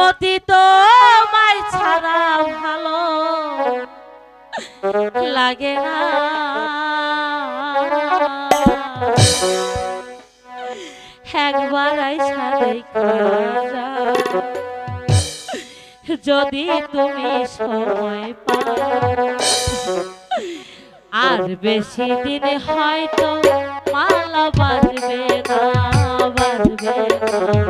মতি তোমায় ছাড়া ভালো লাগে না। একবার যদি তুমি সময় পাও, আর বেশি দিন হয়তো মালা বাজবে না বাজবে না।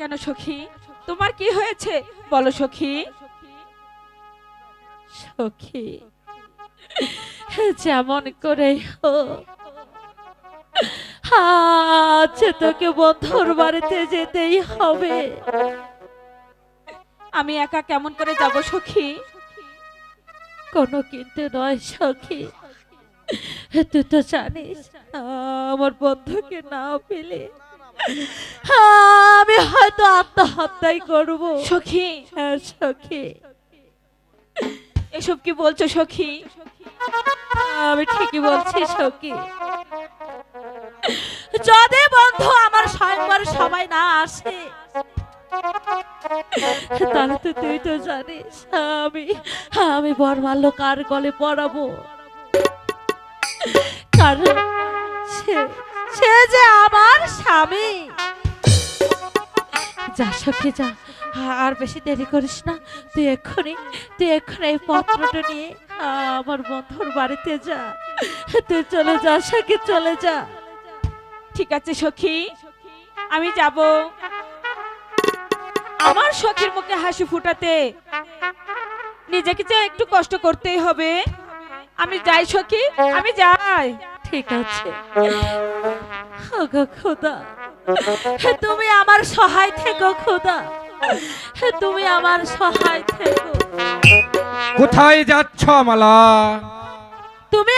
কেন সখী? তোমার কি হয়েছে? বলো সখী। সখী, যেমন করে আচ্ছা তোকে বন্ধুর বাড়িতে যেতেই হবে। আমি একা কেমন করে যাব সখী? কোনো কিন্তু নয় সখী, তুই তো জানিস, আমার বন্ধুকে না পেলে আমি হয়তো আত্মহত্যাই করব। সখী। হ্যাঁ সখী। এসব কি বলছো সখী? আমি ঠিকই বলছি সখী। যদি বন্ধু আমার স্বয়ংবর সবাই না আসে তাহলে তো তুই তো জানিস আমি আমি বরমাল্য কার গলে পড়াবো? কারণ সে সে যে আমার স্বামী। যা সখী যা। আর বেশি দেরি করিস না। তুই এক্ষুনি তুই এক্ষুনি এই পত্রটা নিয়ে আমার বন্ধুর বাড়িতে যা। তুই চলে যা সখী চলে যা। ঠিক আছে সখী আমি যাব। আমার সখীর মুখে হাসি ফুটাতে নিজেকে যে একটু কষ্ট করতেই হবে। আমি যাই সখী আমি যাই। ঠিক আছে। ওগো খোদা। তুমি আমার সহায় থেকো খোদা। তুমি আমার সহায় থেকো। কোথায় যাচ্ছ মালা? তুমি